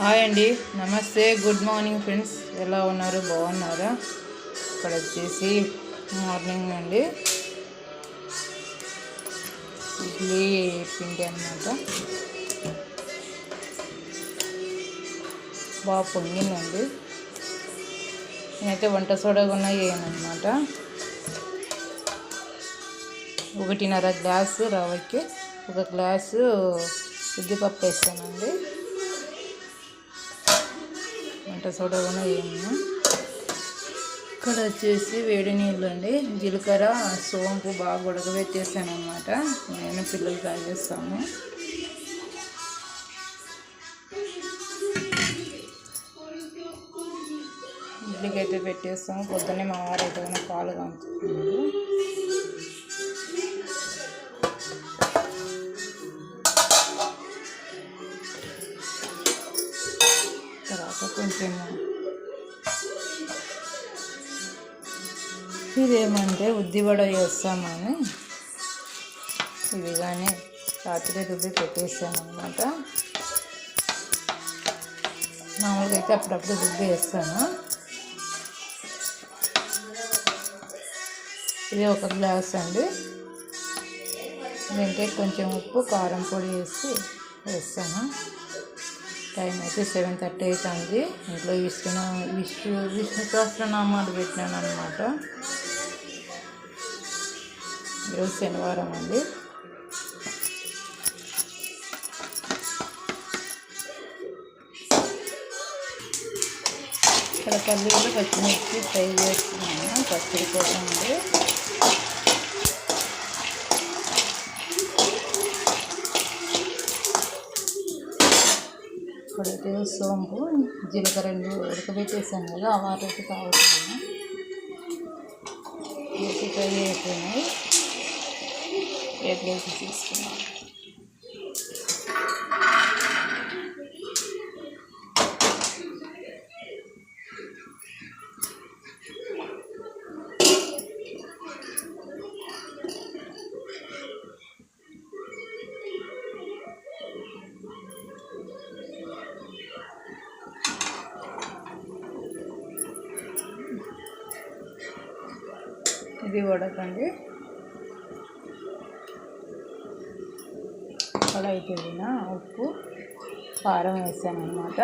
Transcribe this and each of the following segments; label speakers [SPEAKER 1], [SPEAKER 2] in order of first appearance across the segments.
[SPEAKER 1] Hi అండి. నమస్తే good morning friends. ఎలా ఉన్నారు? బాగున్నారా? ఇక్కడ వచ్చేసి మార్నింగ్ అండి ఇడ్లీ పిండి అనమాట బాగా పొంగిందండి. నేనైతే వంట సోడా కొన్నా చేయనమాట ఒకటిన్నర గ్లాసు రవ్వకి ఒక గ్లాసు ఉద్దిపప్పు వేస్తానండి. వంట సోడా కూడా వేయము. ఇక్కడ వచ్చేసి వేడి నీళ్ళు అండి. జీలకర్ర సోంపు బాగా ఉడకబెట్టేసాను అనమాట నేను పిల్లలు తాగేస్తాము ఇడ్లీకి అయితే పెట్టేస్తాము. పొద్దున్నే మా వారు అయితే పాలు కాంచుకున్నారు. కొంచెం ఇదేమంటే ఉద్దివడ చేస్తామని ఇది కానీ రాత్రి రుబ్బి పెట్టేస్తాను అనమాట మామూలుగా అయితే అప్పుడప్పుడు రుబ్బి వేస్తాను. ఇది ఒక గ్లాస్ అండి. దీంట్లో కొంచెం ఉప్పు కారం పొడి వేసి వేస్తాను. టైం అయితే సెవెన్ థర్టీ అవుతుంది ఇంట్లో విష్ణు విష్ణు విష్ణు సహస్రనామాలు పెట్టినాను అనమాట ఈరోజు శనివారం అండి. ఇక్కడ పల్లీలు పచ్చిమిర్చి ఫ్రై చేస్తున్నాను. పచ్చడి కోసం అండి. ఇప్పుడైతే సోంపు జీలకర్ర రెండు ఉడకబెట్టేసాను కదా ఆ వాటర్ అయితే తాగుతున్నాను. వేసి ఫ్రై అయిపోయినాయి. ప్లేట్లోకి తీసుకున్నాను ఇది ఉడకండి. కడాయి తిరిగిన ఉప్పు కారం వేసాను అనమాట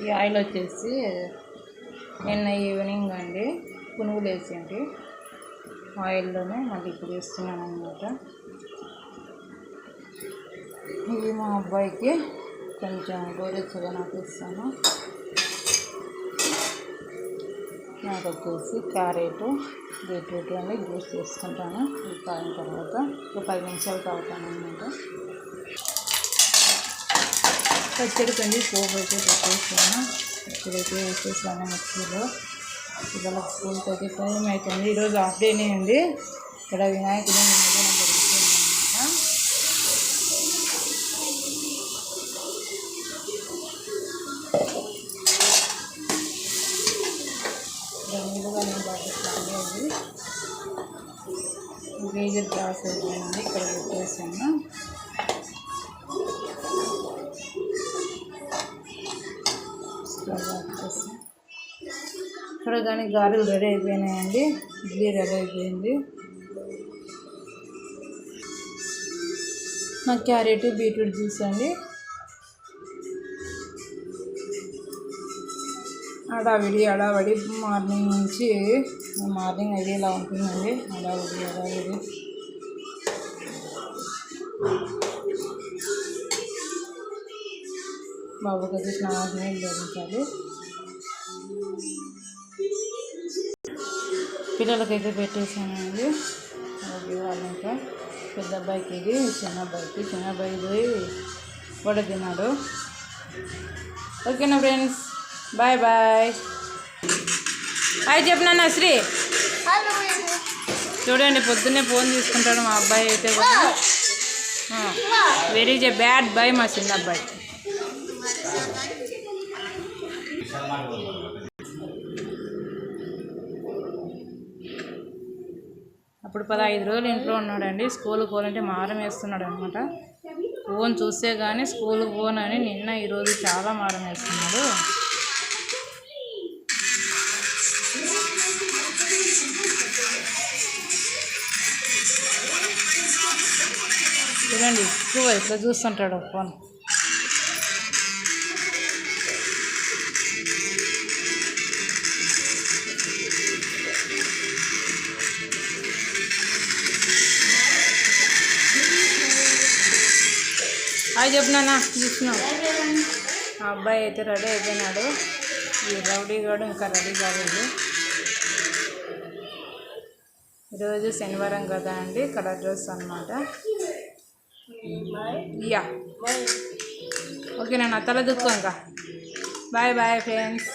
[SPEAKER 1] ఈ ఆయిల్ వచ్చేసి నిన్న ఈవినింగ్ అండి పునుగులు వేసేయండి ఆయిల్లోనే మళ్ళీ ఇప్పుడు వేస్తున్నాను అనమాట ఇది మా అబ్బాయికి కొంచెం గోరెచ్చగా నాకు ఇస్తాను. నాకు వచ్చేసి క్యారెట్ బీట్రూట్ అన్ని జ్యూస్ చేసుకుంటాను. ఇది తాగిన తర్వాత ఒక పది నిమిషాలు తాగుతాను అనమాట పచ్చడి కండి పోపు అయితే పెట్టేసాను. ఇప్పుడైతే వేసేసాను మిక్సీలో. ఇవాళ స్కూల్కి అయితే టైం అవుతుంది. ఈరోజు హాఫ్ డేనే ఉంది ఇక్కడ వినాయకుడు పట్టిస్తాను అది గ్లాస్ అయిపోయింది ఇక్కడ పెట్టేసాను ఇక్కడ కానీ గారెలు రెడీ అయిపోయినాయండి. ఇడ్లీ రెడీ అయిపోయింది. నాకు క్యారెట్ బీట్రూట్ జ్యూస్ అండి. అడావిడి హడావిడి మార్నింగ్ నుంచి మార్నింగ్ అయితే ఇలా ఉంటుందండి? హడావిడి హడావిడి బాబుకి అయితే స్నానం నీళ్ళు ధరించాలి పిల్లలకైతే పెట్టేసానండి. అది వాళ్ళు ఇంకా పెద్ద అబ్బాయికి ఇది చిన్న అబ్బాయికి. చిన్న అబ్బాయి పోయి వడ తిన్నాడు. ఓకేనా ఫ్రెండ్స్? Bye bye. హాయ్ చెప్పినా శ్రీ. చూడండి పొద్దున్నే ఫోన్ తీసుకుంటాడు మా అబ్బాయి అయితే కూడా. వెరీ జే బ్యాడ్ బాయ్ మా చిన్న అబ్బాయి. అప్పుడు పదహైదు రోజులు ఇంట్లో ఉన్నాడండి. స్కూల్కి పోవాలంటే మారం వేస్తున్నాడు అనమాట ఫోన్ చూస్తే కానీ స్కూల్కి పోనని నిన్న ఈరోజు చాలా మారం వేస్తున్నాడు. చూడండి. ఎక్కువ ఇట్లా చూస్తుంటాడు ఫోన్. హాయ్ చెప్పినా చూసినాం ఆ అబ్బాయి అయితే రెడీ అయిపోయినాడు. ఈ రౌడీ గాడు ఇంకా రెడీ కాలేదు. ఈరోజు శనివారం కదా అండి కలర్ డ్రెస్ అనమాట యా ఓకే నేను తల దుక్కు ఇంకా. Bye bye friends